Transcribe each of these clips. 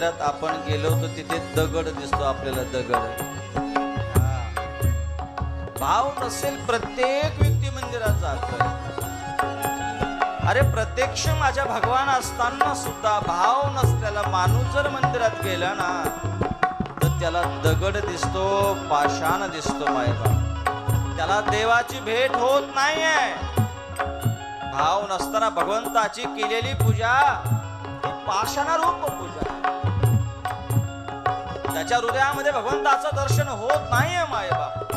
मंदिरात आपण गेलो तर तिथे दगड दिसतो आपल्याला दगड. भाव नसेल प्रत्येक व्यक्ती मंदिरात जात अरे प्रत्यक्ष माझ्या भगवान असताना सुद्धा भाव नसलेला माणूस जर मंदिरात गेला ना तर त्याला दगड दिसतो पाषाण दिसतो मायबा. त्याला देवाची भेट होत नाहीये. भाव नसताना भगवंताची केलेली पूजा ही पाषाणारूप पूजा ज्याच्या हृदयामध्ये भगवंताचं दर्शन होत नाहीये मायबाप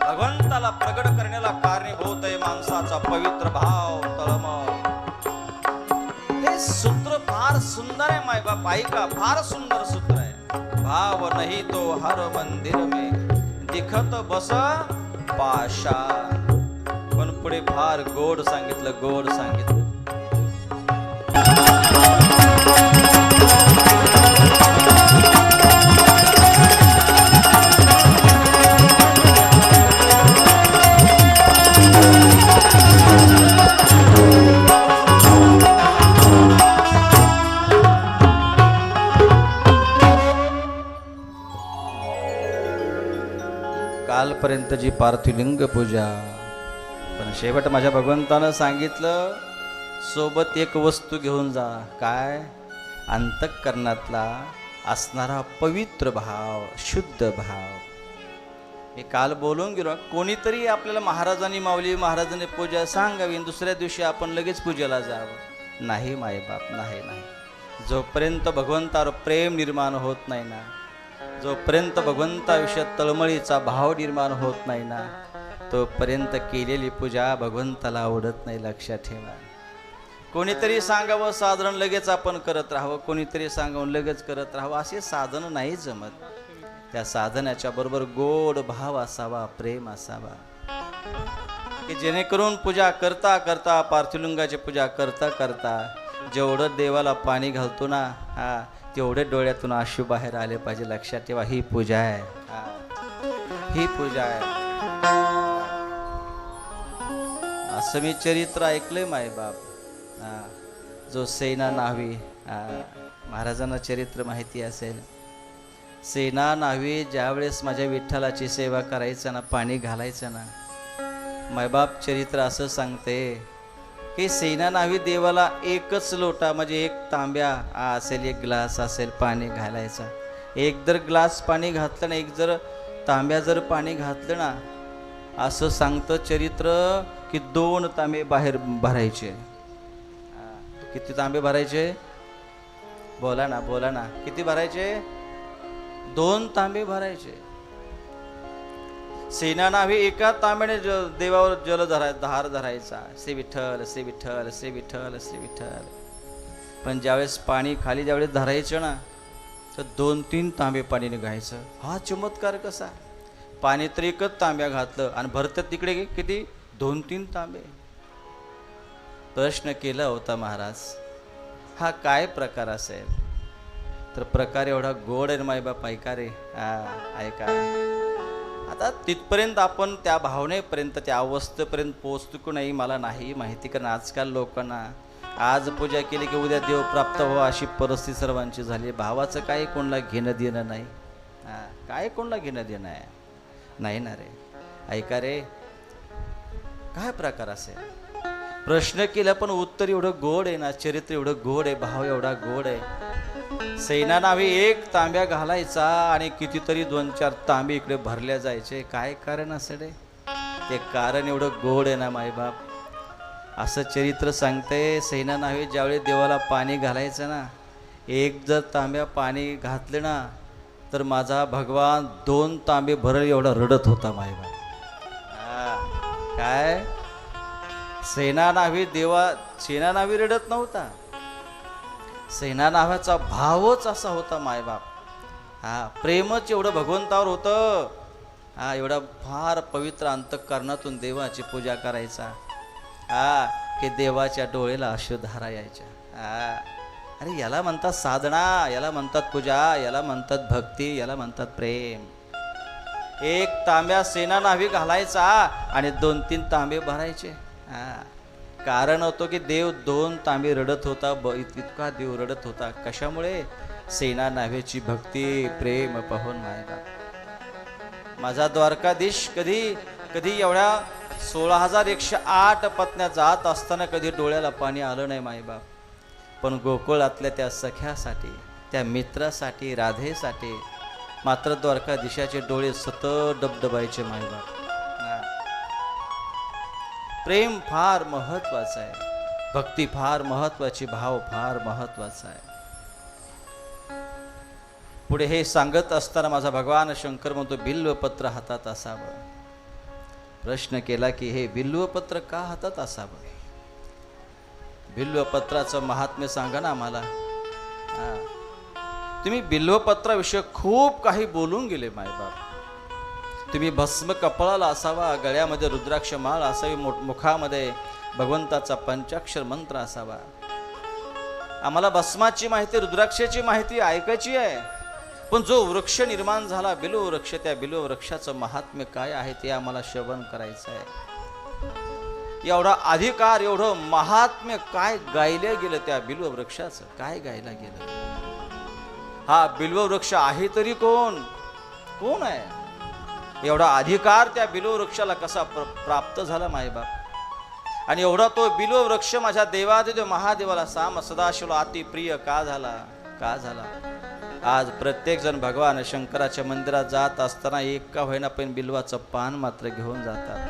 भगवंताला प्रगट करण्याला कारणीभूत आहे माणसाचा पवित्र भाव तळमळ. हे सूत्र फार सुंदर आहे मायबाप ऐका फार सुंदर सूत्र आहे. भाव नाही तो हर मंदिर मे. दिखत बस पाशा. पण पुढे फार गोड सांगितलं गोड सांगितलं. कालपर्यंतची पार्थिवलिंग पार्थिलिंग पूजा. पण शेवट माझ्या भगवंतानं सांगितलं सोबत एक वस्तू घेऊन जा. काय? अंतःकरणातला असणारा पवित्र भाव शुद्ध भाव. हे काल बोलून गेलो कोणीतरी आपल्याला महाराजांनी मावली महाराजांनी पूजा सांगावी आणि दुसऱ्या दिवशी आपण लगेच पूजेला जावं. नाही मायबाप नाही नाही. जोपर्यंत भगवंतावर प्रेम निर्माण होत नाही ना जोपर्यंत भगवंताविषयी तळमळीचा भाव निर्माण होत नाही ना तोपर्यंत केलेली पूजा भगवंताला आवडत नाही लक्षात ठेवा. कोणीतरी सांगावं साधारण लगेच आपण करत राहावं कोणीतरी सांगावं लगेच करत राहावं असे साधन नाही जमत. त्या साधनाच्या बरोबर गोड भाव असावा प्रेम असावा. की जेणेकरून पूजा करता करता पार्थिलिंगाची पूजा करता करता जेवढं देवाला पाणी घालतो ना हा तेवढे डोळ्यातून आशू बाहेर आले पाहिजे लक्षात ठेवा ही पूजा आहे. हा. ही पूजा आहे. असं मी चरित्र ऐकलंय माय बाप. हा. जो सेना नावी महाराजांना चरित्र माहिती असेल. सेना नावी ज्यावेळेस माझ्या विठ्ठलाची सेवा करायचं ना पाणी घालायचं ना मायबाप चरित्र असं सांगते की सेना नावी देवाला एकच लोटा म्हणजे एक तांब्या असेल एक ग्लास असेल पाणी घालायचा. एक जर ग्लास पाणी घातलं ना एक जर तांब्या जर पाणी घातलं ना असं सांगतं चरित्र की दोन तांबे बाहेर भरायचे. किती तांबे भरायचे? बोला ना बोला ना. किती भरायचे? दोन तांबे भरायचे. सेना एका तांब्याने ज देवावर जल धरा धार धरायचा. से विठ्ठल से विठ्ठल से विठ्ठल से विठ्ठल. पण ज्यावेळेस पाणी खाली ज्यावेळेस धरायचं ना तर दोन तीन तांबे पाणी निघायचं. हा चमत्कार कसा? पाणी तर एकच तांब्या घातलं आणि भरतं तिकडे किती? दोन तीन तांबे. प्रश्न केला होता महाराज हा काय प्रकार असेल? तर प्रकार एवढा गोड आहे मायबाप ऐका रे. हा ऐका. आता तिथपर्यंत आपण त्या भावनेपर्यंत त्या अवस्थेपर्यंत पोचतो की नाही मला नाही माहिती. कारण आजकाल लोकांना आज पूजा केली की उद्या देव प्राप्त व्हावा अशी परिस्थिती सर्वांची झाली. भावाचं काय कोणाला घेणं देणं नाही. हां काय कोणाला घेणं देणं आहे? नाही ना रे. ऐका रे. काय प्रकार असेल प्रश्न केला पण उत्तर एवढं गोड आहे ना चरित्र एवढं गोड आहे भाव एवढा गोड आहे. सैनानावी एक तांब्या घालायचा आणि कितीतरी दोन चार तांबे इकडे भरल्या जायचे. काय कारण असं रे ते कारण एवढं गोड आहे ना मायबाप असं चरित्र सांगते सैना नावे ज्यावेळी देवाला पाणी घालायचं ना एक जर तांब्या पाणी घातलं ना तर माझा भगवान दोन तांबे भरल एवढा रडत होता मायबाप काय? सेना नावी देवा सेना नावी रडत नव्हता. सेना नावाचा भावच असा होता मायबाप. हा प्रेमच एवढं भगवंतावर होतं. हा एवढा फार पवित्र अंतकरणातून देवाची पूजा करायचा. हा की देवाच्या डोळेला अशुधारा यायच्या. हा. अरे याला म्हणतात साधना याला म्हणतात पूजा याला म्हणतात भक्ती याला म्हणतात प्रेम. एक तांब्या सेना नावी घालायचा आणि दोन तीन तांबे भरायचे. हा. कारण होतं की देव दोन तांबे रडत होता ब इतका देव रडत होता. कशामुळे? सेना नावेची भक्ती प्रेम पाहून मायबाप माझा द्वारकाधीश कधी कधी एवढ्या सोळा हजार एकशे आठ पत्न्या जात असताना कधी डोळ्याला पाणी आलं नाही माईबाप पण गोकुळातल्या त्या सख्यासाठी त्या मित्रासाठी राधेसाठी मात्र द्वारकाधीशाचे डोळे सतत डबडबायचे माईबाप प्रेम फार महत्वाचं आहे. भक्ती फार महत्वाची भाव फार महत्त्वाचा आहे. पुढे हे सांगत असताना माझा भगवान शंकर म्हणतो बिल्वपत्र हातात असावं. प्रश्न केला की हे बिल्वपत्र का हातात असावं? बिल्वपत्राचं महात्म्य सांगा ना आम्हाला. हा. तुम्ही बिल्वपत्राविषयी खूप काही बोलून गेले मायबाप. तुम्ही भस्म कपाळाला असावा गळ्यामध्ये रुद्राक्ष माळ असावी मुखामध्ये भगवंताचा पंचाक्षर मंत्र असावा. आम्हाला भस्माची माहिती रुद्राक्षाची माहिती ऐकायची आहे. पण जो वृक्ष निर्माण झाला बिलो वृक्ष त्या बिलो वृक्षाचं महात्म्य काय आहे ते आम्हाला श्रवण करायचं आहे. एवढा अधिकार एवढं महात्म्य काय गायलं गेलं त्या बिल्व वृक्षाचं? काय गायला गेलं? हा बिल्व वृक्ष आहे तरी कोण? कोण आहे? एवढा अधिकार त्या बिलो वृक्षाला कसा प्र- प्राप्त झाला मायबाप आणि एवढा तो बिलो वृक्ष माझ्या देवादिदेव महादेवाला साम सदाशिवला अति प्रिय का झाला? का झाला? आज प्रत्येक जण भगवान शंकराच्या मंदिरात जात असताना एक का होईना पण बिल्वाचं पान मात्र घेऊन जातात.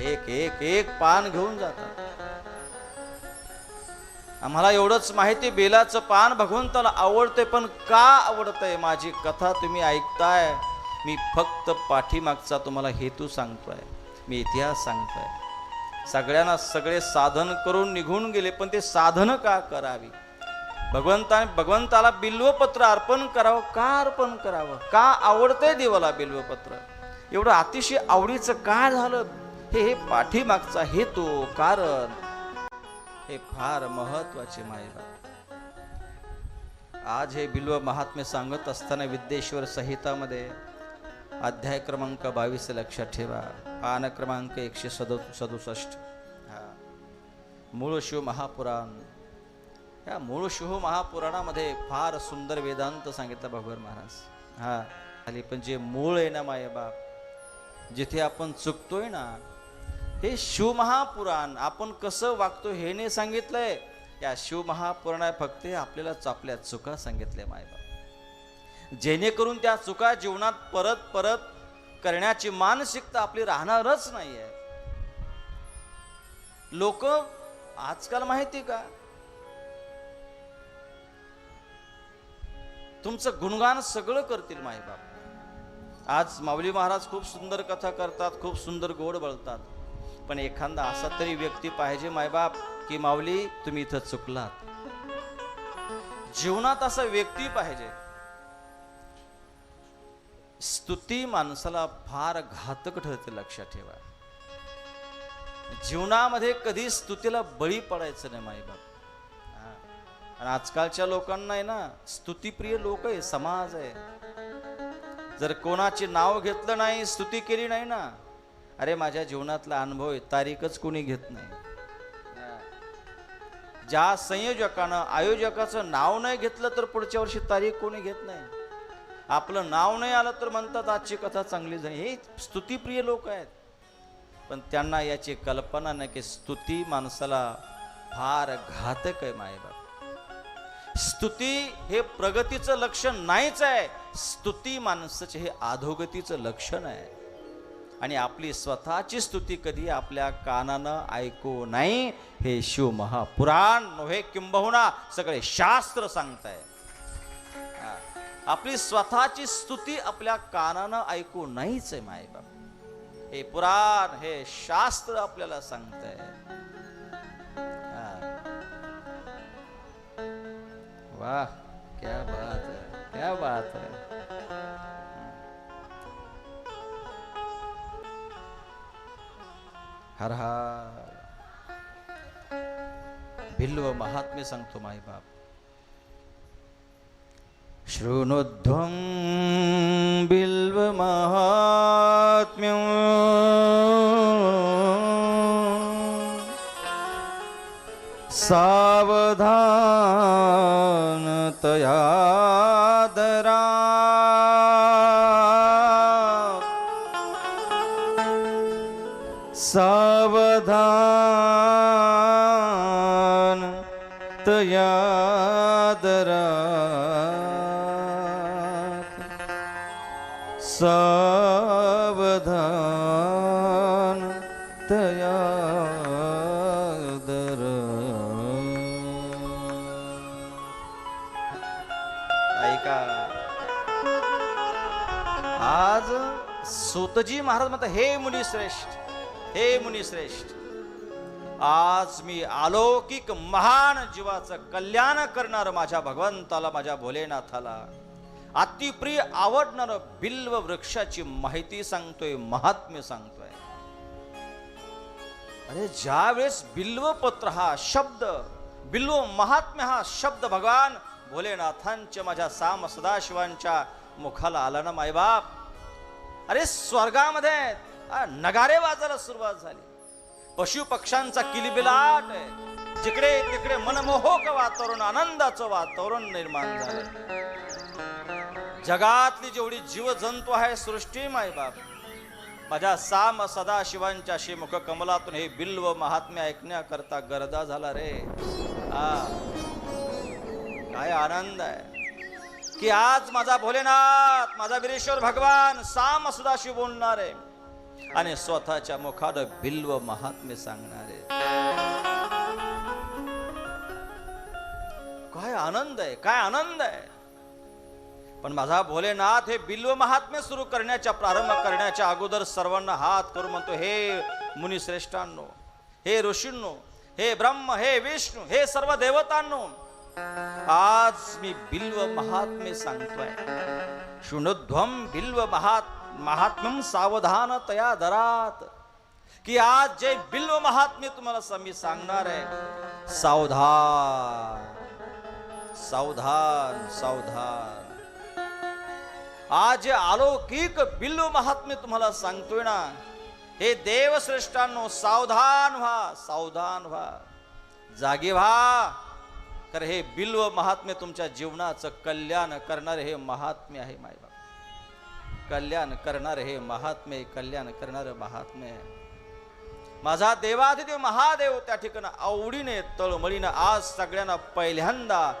एक एक एक पान घेऊन जातात. आम्हाला एवढंच माहिती बेलाचं पान भगवंताला आवडते पण का आवडतंय? माझी कथा तुम्ही ऐकताय. मी फक्त पाठीमागचा तुम्हाला हेतू सांगतोय. मी इतिहास सांगतोय. सगळ्यांना सगळे साधन करून निघून गेले पण ते साधन का करावी? भगवंताने भगवंताला बिल्वपत्र अर्पण करावं का अर्पण करावं? का आवडतंय देवाला बिल्वपत्र? एवढं अतिशय आवडीचं का झालं? हे हे पाठीमागचा हेतू कारण हे फार महत्त्वाचे माहिती आज हे बिल्व महात्म्य सांगत असताना विद्येश्वर संहितामध्ये अध्याय क्रमांक बावीस लक्षात ठेवा. पान क्रमांक एकशे सदो सदुसष्ट. हा. मूळ शिव महापुराण. या मूळ शिव महापुराणामध्ये फार सुंदर वेदांत सांगितलं भगवान महाराज. हा. खाली पण जे मूळ आहे ना मायबाप जिथे आपण चुकतोय ना हे शिवमहापुराण आपण कसं वागतो हे नाही सांगितलंय. या शिवमहापुराणा फक्त आपल्याला आपल्या चुका सांगितल्या मायबाप जेणेकरून त्या चुका जीवनात परत परत करण्याची मानसिकता आपली राहणारच नाही आहे लोक आजकाल माहिती का? तुमचं गुणगान सगळं करतील मायबाप आज माऊली महाराज खूप सुंदर कथा करतात खूप सुंदर गोड बळतात पण एखादा असा तरी व्यक्ती पाहिजे मायबाप की माऊली तुम्ही इथं चुकलात. जीवनात असा व्यक्ती पाहिजे स्तुती माणसाला फार घातक ठरते लक्षात ठेवा. जीवनामध्ये कधी स्तुतीला बळी पडायचं नाही माईबाप आणि आजकालच्या लोकांना आहे ना स्तुतीप्रिय लोक आहे समाज आहे. जर कोणाचे नाव घेतलं नाही स्तुती केली नाही ना अरे माझ्या जीवनातला अनुभव आहे तारीखच कोणी घेत नाही. ज्या संयोजकानं आयोजकाचं नाव नाही घेतलं तर पुढच्या वर्षी तारीख कोणी घेत नाही. आपलं नाव नाही आलं तर म्हणतात आजची कथा चांगली झाली. हे स्तुतीप्रिय लोक आहेत. पण त्यांना याची कल्पना नाही की स्तुती माणसाला फार घातक आहे मायबाप स्तुती हे प्रगतीचं लक्षण नाहीच आहे. स्तुती माणसाचे हे अधोगतीचं लक्षण आहे. आणि आपली स्वतःची स्तुती कधी आपल्या कानानं ऐकू नाही हे शिव महापुराण नव्हे किंबहुना सगळे शास्त्र सांगताय. आहे आपली स्वतःची स्तुती आपल्या कानानं ऐकू नाहीच आहे मायबाप हे पुराण हे शास्त्र आपल्याला सांगतंय. हा. वाह क्या बात है क्या बात है. हर हर भिल्व महात्म्य सांगतो माय बाप. शृणुध्वं बिल्वमाहात्म्यं। सावधानतया दरा सावधान तया तुझी महाराज म्हणतात हे मुनी श्रेष्ठ हे मुनी श्रेष्ठ आज मी अलौकिक महान जीवाचं कल्याण करणार माझ्या भगवंताला माझ्या भोलेनाथाला. अतिप्रिय आवडणार बिल्व वृक्षाची माहिती सांगतोय महात्म्य सांगतोय. अरे ज्या वेळेस बिल्वपत्र हा शब्द बिल्व महात्म्य हा शब्द भगवान भोलेनाथांच्या माझ्या साम सदाशिवांच्या मुखाला आला ना मायबाप अरे स्वर्गामध्ये नगारे वाजायला सुरुवात झाली. पशु पक्ष्यांचा किलबिलाट आहे. जिकडे तिकडे मनमोहक वातावरण आनंदाचं वातावरण निर्माण झालं जगातली जेवढी जीवजंतू आहे सृष्टी मायबाप माझ्या साम सदाशिवांच्या श्रीमुख कमलातून हे बिल्व महात्म्य ऐकण्याकरता गरदा झाला रे. हा. काय आनंद आहे. की आज माझा भोलेनाथ माझा वीरेश्वर भगवान साम सुदाशी बोलणार आहे आणि स्वतःच्या मुखात बिल्व महात्म्य सांगणारे. काय आनंद आहे काय आनंद आहे. पण माझा भोलेनाथ हे बिल्व महात्म्य सुरू करण्याच्या प्रारंभ करण्याच्या अगोदर सर्वांना हात करून म्हणतो हे मुनिश्रेष्ठांनो हे ऋषींनो हे ब्रह्म हे विष्णू हे सर्व देवतांनो आज मी बिल्व महात्म्य सांगतोय. शृणुध्वम बिल्व महात् महात्म सावधान तया दरात की आज जे बिल्व महात्म्य तुम्हाला मी सांगणार आहे सावधान सावधान सावधान. आज जे अलौकिक बिल्व महात्म्य तुम्हाला सांगतोय ना हे देवश्रेष्ठांनो सावधान व्हा सावधान व्हा. जागे व्हा. तर हे बिल्व महात्म्य तुमच्या जीवनाचं कल्याण करणारे हे महात्म्य आहे मायबाप कल्याण करणारे हे महात्म्य कल्याण करणारं महात्म्य आहे. माझा देवाधिदेव महादेव त्या ठिकाणी आवडीने तळमळीनं आज सगळ्यांना पहिल्यांदा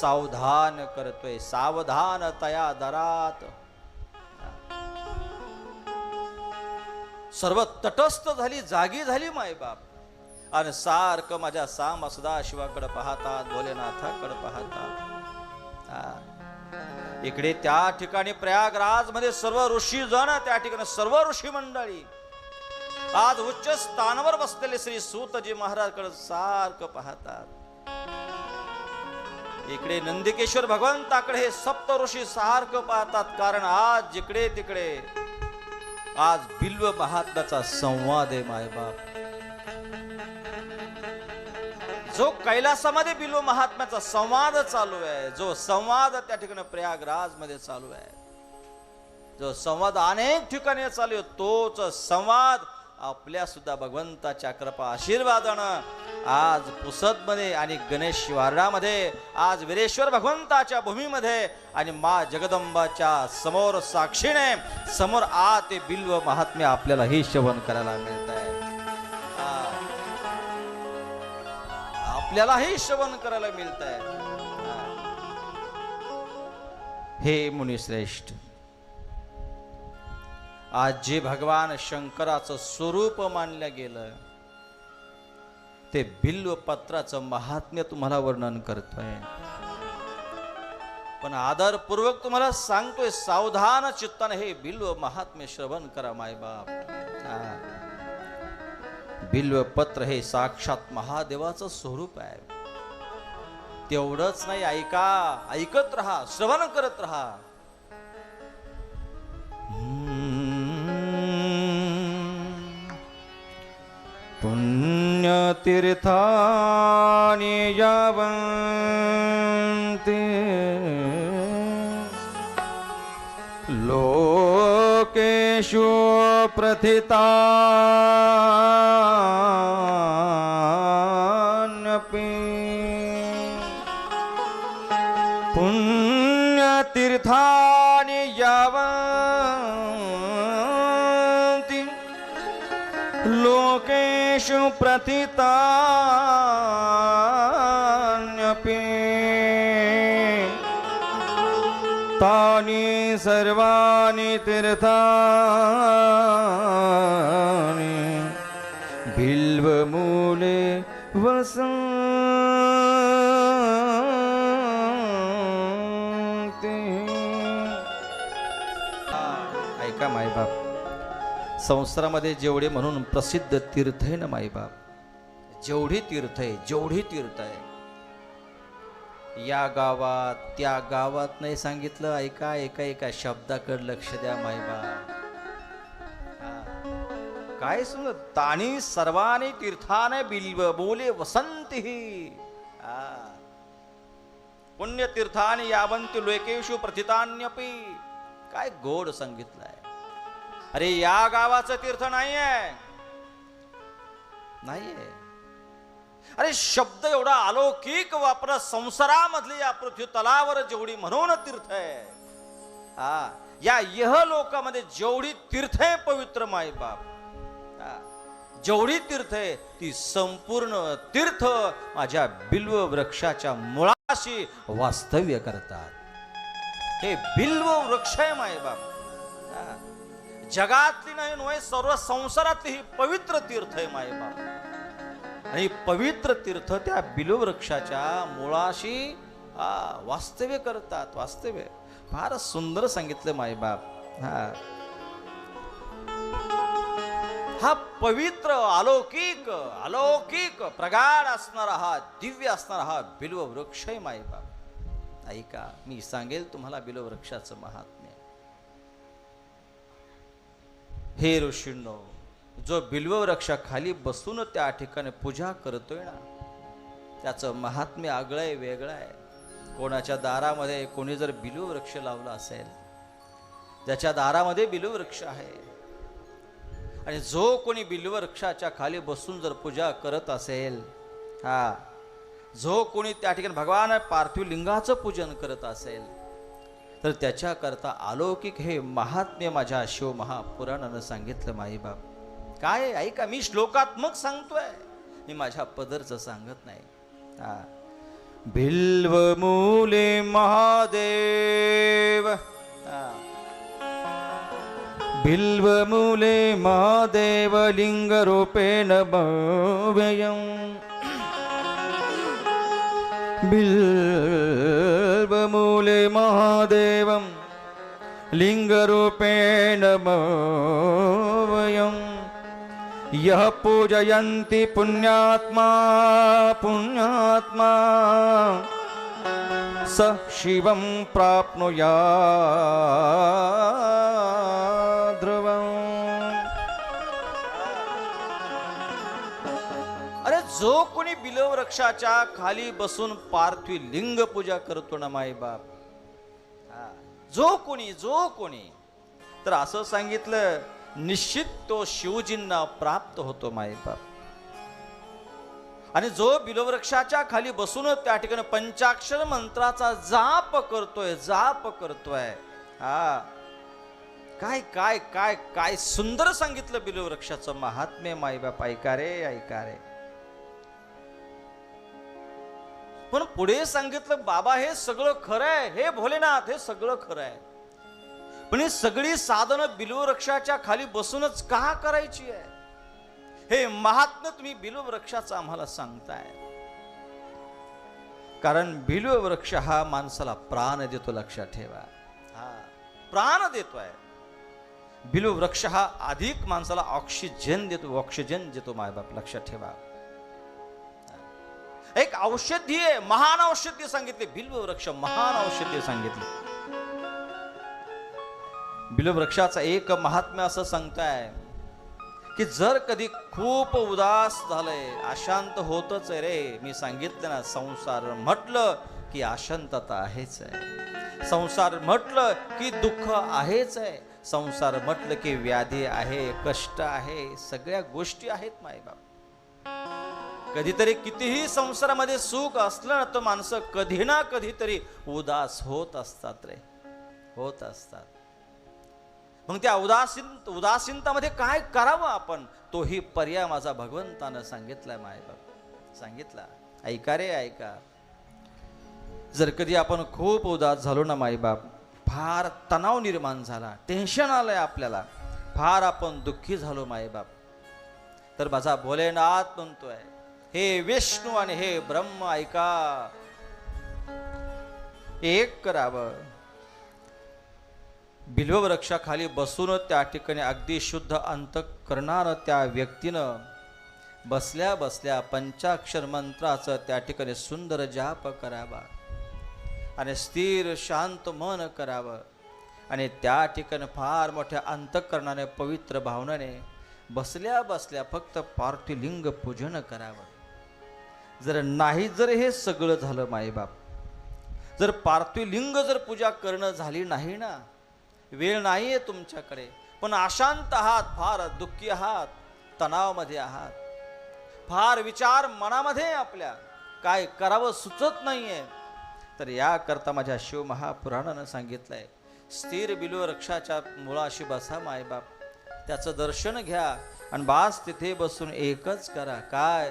सावधान करतोय. सावधान तया दरात. सर्व तटस्थ झाली जागी झाली मायबाप आणि सारखं माझ्या साम सदाशिवाकडे पाहतात भोलेनाथाकडे पाहतात. इकडे त्या ठिकाणी प्रयागराजमध्ये सर्व ऋषी जण त्या ठिकाणी सर्व ऋषी मंडळी आज उच्च स्थानावर बसलेले श्री सूतजी महाराजकडे सारखं पाहतात. इकडे नंदिकेश्वर भगवंताकडे हे सप्त ऋषी सारखं पाहतात कारण आज जिकडे तिकडे आज बिल्व महात्म्याचा संवाद आहे मायबाप. जो कैलासामध्ये बिल्व महात्म्याचा संवाद चालू आहे जो संवाद त्या ठिकाणी प्रयागराजमध्ये चालू आहे जो संवाद अनेक ठिकाणी चालू आहे तोच संवाद आपल्या सुद्धा भगवंताच्या कृपा आशीर्वादानं आज पुसदमध्ये आणि गणेश वारणामध्ये आज वीरेश्वर भगवंताच्या भूमीमध्ये आणि मा जगदंबाच्या समोर साक्षीने समोर आ ते बिल्व महात्म्य आपल्याला हे श्रवण करायला मिळत आहे आपल्यालाही श्रवण करायला मिळत आहे हे मुनिश्रेष्ठ आज जे भगवान शंकराचं स्वरूप मानलं गेलं ते बिल्व पत्राचं महात्म्य तुम्हाला वर्णन करतोय. पण आदरपूर्वक तुम्हाला सांगतोय सावधान चित्तान हे बिल्व महात्म्य श्रवण करा मायबाप. हा. बिल्व पत्र हे साक्षात महादेवाचं स्वरूप आहे. तेवढंच नाही ऐका ऐकत राहा श्रवण करत राहा. पुण्यतीर्थानि यावन्ति. लोकेषु प्रथिता लोकेषु प्रतितान्यपि तानि सर्वाणि तीर्थानि बिल्वमूले वसन्ति संसारामध्ये जेवढे म्हणून प्रसिद्ध तीर्थ आहे ना माईबाप जेवढी तीर्थ आहे जेवढी तीर्थ आहे. या गावात त्या गावात नाही सांगितलं ऐका एका एका शब्दाकडे लक्ष द्या माईबाप. काय सुन ताणी सर्वानी तीर्थाने बिल्व बोले वसंती पुण्यतीर्थाने यावंती लोकेशु प्रथितान्यपी. काय गोड सांगितलंय. अरे या गावाचं तीर्थ नाहीये. नाहीये. अरे शब्द एवढा अलौकिक वापर संसारामधली या पृथ्वी तलावर जेवढी म्हणून तीर्थ आहे. हा या यह लोकामध्ये जेवढी तीर्थ आहे पवित्र माई बाप. जेवढी तीर्थ आहे ती संपूर्ण तीर्थ माझ्या बिल्व वृक्षाच्या मुळाशी वास्तव्य करतात. हे बिल्व वृक्ष आहे माय बाप. जगातली नाही नव्हे सर्व संसारातली ही पवित्र तीर्थ आहे माय बाप. आणि पवित्र तीर्थ त्या बिल्व वृक्षाच्या मुळाशी वास्तव्य करतात वास्तव्य. फार सुंदर सांगितलं मायबाप हा. हा पवित्र अलौकिक अलौकिक प्रगाढ असणारा हा दिव्य असणारा हा बिल्व वृक्ष आहे मायबाप ऐका मी सांगेल तुम्हाला बिल्व वृक्षाचं हे ऋषींनो जो बिल्व वृक्षाखाली बसून त्या ठिकाणी पूजा करतोय ना त्याचं महात्म्य आगळं आहे वेगळं आहे कोणाच्या दारामध्ये कोणी जर बिलुवृक्ष लावला असेल ज्याच्या दारामध्ये बिलुवृक्ष आहे आणि जो कोणी बिल्ववृक्षाच्या खाली बसून जर पूजा करत असेल हा जो कोणी त्या ठिकाणी भगवान पार्थिव लिंगाचं पूजन करत असेल तर त्याच्याकरता अलौकिक हे महात्म्य माझ्या शिव महापुराणानं सांगितलं माईबाप. काय ऐका मी श्लोकात्मक सांगतोय. मी माझ्या पदरचं सांगत नाही. हा. भिल्व मुले महादेव. भिल्व मुले महादेव लिङ्गरूपेण भव्यम्. बिल्वमूले महादेवं लिङ्गरूपेण भव्यम् यः पूजयन्ति पुण्यात्मा पुण्यात्मा स शिवं प्राप्नुया ध्रुवम् जो कोणी बिलव वृक्षाच्या खाली बसून पार्थिव लिंग पूजा करतो ना माई बाप. हा, जो कोणी जो कोणी. तर असं सांगितलं निश्चित तो शिवजींना प्राप्त होतो माई बाप. आणि जो बिलवृक्षाच्या खाली बसून त्या ठिकाणी पंचाक्षर मंत्राचा जाप करतोय जाप करतोय. हा. काय काय काय काय सुंदर सांगितलं बिलवृक्षाचं महात्म्य माईबाप ऐका रे ऐका रे. पण पुढे सांगितलं बाबा हे सगळं खरं आहे. हे भोलेनाथ हे सगळं खरं आहे. पण ही सगळी साधनं बिलवृक्षाच्या खाली बसूनच का करायची आहे? हे महात्म तुम्ही बिलवृक्षाचं आम्हाला सांगताय. कारण बिलुवृक्ष हा माणसाला प्राण देतो लक्षात ठेवा. हा प्राण देतोय. बिलुवृक्ष हा अधिक माणसाला ऑक्सिजन देतो ऑक्सिजन देतो मायबाप लक्षात ठेवा. एक औषधी आहे महान औषधी सांगितले. बिल्व वृक्ष महान औषधी सांगितले. बिल्व वृक्षाचा एक महात्म्य असं सांगताय की जर कधी खूप उदास झालंय अशांत होतच आहे रे. मी सांगितलं ना संसार म्हटलं की अशांतता आहेच आहे. संसार म्हटलं की दुःख आहेच आहे. संसार म्हटलं की व्याधी आहे कष्ट आहे. सगळ्या गोष्टी आहेत मायबाप. कधीतरी कितीही संसारामध्ये सुख असलं ना तर माणसं कधी ना कधीतरी उदास होत असतात रे. होत असतात. मग त्या उदासीन उदासीनतामध्ये काय करावं आपण? तोही पर्याय माझा भगवंतानं सांगितलाय मायबाप सांगितला. ऐका रे ऐका. जर कधी आपण खूप उदास झालो ना माईबाप फार तणाव निर्माण झाला टेन्शन आलंय आपल्याला फार आपण दुःखी झालो माईबाप तर माझा भोलेनाथ म्हणतोय हे विष्णू आणि हे ब्रह्म ऐका. एक करावं. बिल्ववृक्षाखाली बसून त्या ठिकाणी अगदी शुद्ध अंत करणार त्या व्यक्तीनं बसल्या बसल्या पंचाक्षर मंत्राचं त्या ठिकाणी सुंदर जाप करावा आणि स्थिर शांत मन करावं. आणि त्या ठिकाणी फार मोठ्या अंतकरणाने पवित्र भावनाने बसल्या बसल्या फक्त पार्थिलिंग पूजन करावं. जर नाही जर हे सगळं झालं मायबाप जर पार्थिलिंग जर पूजा करणं झाली नाही ना वेळ नाही आहे तुमच्याकडे पण अशांत आहात फार दुःखी आहात तणावामध्ये आहात फार विचार मनामध्ये आहे आपल्या काय करावं सुचत नाही आहे तर याकरता माझ्या शिव महापुराणानं सांगितलंय स्थिर बिलो रक्षाच्या मुळाशी बसा मायबाप त्याचं दर्शन घ्या आणि बास तिथे बसून एकच करा काय?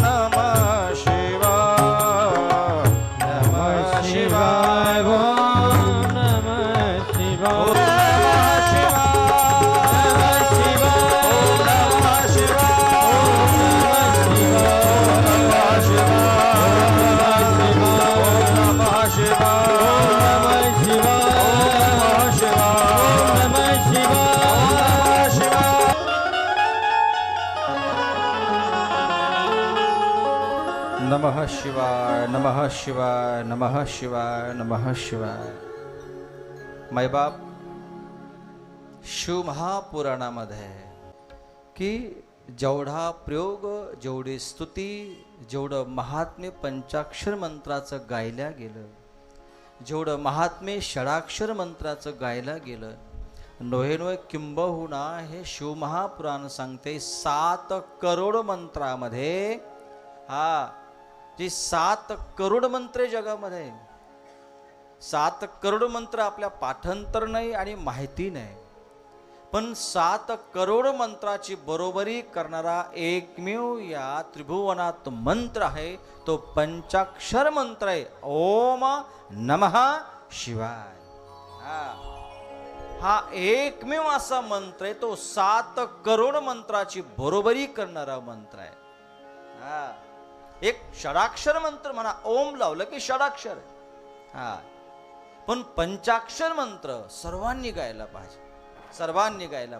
नम शिवाय नम शिवाय. मैबाप शिव महापुराणामध्ये की जेवढा प्रयोग जेवढी स्तुती जेवढं महात्म्य पंचाक्षर मंत्राचं गायल्या गेलं जेवढं महात्म्य षडाक्षर मंत्राचं गायला गेलं नोहेनोय किंबहुना हे शिवमहापुराण सांगते सात करोड मंत्रामध्ये हा जी सात करोड मंत्रे जगामध्ये. सात करोड मंत्र आपल्या पाठांतर नाही आणि माहिती नाही. पण सात करोड मंत्राची बरोबरी करणारा एकमेव या त्रिभुवनात मंत्र आहे तो पंचाक्षर मंत्र आहे. ओम नमः शिवाय. हा. हा एकमेव असा मंत्र आहे तो सात करोड मंत्राची बरोबरी करणारा मंत्र आहे. हा. एक षडाक्षर मंत्र म्हणा ओम लावलं की षडाक्षर. हा. पण पंचाक्षर मंत्र सर्वांनी गायला पाहिजे. सर्वांनी गायला